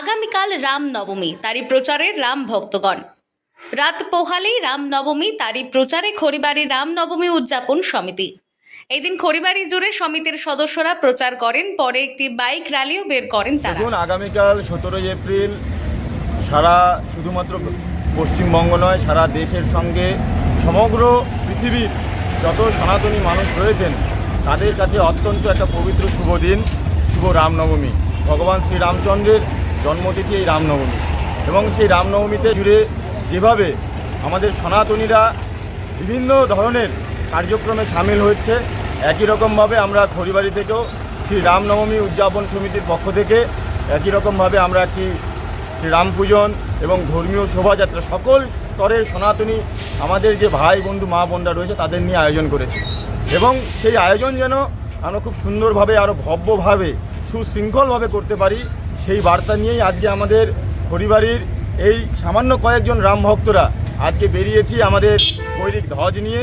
আগামীকাল রাম নবমী তারই প্রচারে রাম ভক্তগণ। রাত পোহালেই রাম নবমী তারই প্রচারে খড়িবাড়ি রাম নবমী উদযাপন সমিতি। এদিন খড়িবাড়ি জুড়ে সমিতির সদস্যরা প্রচার করেন, পরে একটি বাইক র্যালিও বের করেন তারা। দেখুন, আগামীকাল সতেরোই এপ্রিল, সারা শুধুমাত্র পশ্চিমবঙ্গ নয়, সারা দেশের সঙ্গে সমগ্র পৃথিবীর যত সনাতনী মানুষ রয়েছেন, তাদের কাছে অত্যন্ত একটা পবিত্র শুভ দিন, শুভ রামনবমী। ভগবান শ্রীরামচন্দ্রের জন্মতিথি এই রামনবমী। এবং সেই রামনবমীতে জুড়ে যেভাবে আমাদের সনাতনীরা বিভিন্ন ধরনের কার্যক্রমে সামিল হচ্ছে একই রকমভাবে আমরা খড়িবাড়ি থেকেও শ্রী রামনবমী উদযাপন সমিতির পক্ষ থেকে একই রকমভাবে আমরা একটি শ্রীরাম পূজন এবং ধর্মীয় শোভাযাত্রা সকল স্তরের সনাতনী আমাদের যে ভাই বন্ধু, মা বোনরা রয়েছে তাদের নিয়ে আয়োজন করেছি। এবং সেই আয়োজন যেন আমরা খুব সুন্দরভাবে আরও ভব্যভাবে সুশৃঙ্খলভাবে করতে পারি, সেই বার্তা নিয়েই আজকে আমাদের পরিবারের এই সামান্য কয়েকজন রাম ভক্তরা আজকে বেরিয়েছি আমাদের বৈরিক ধ্বজ নিয়ে।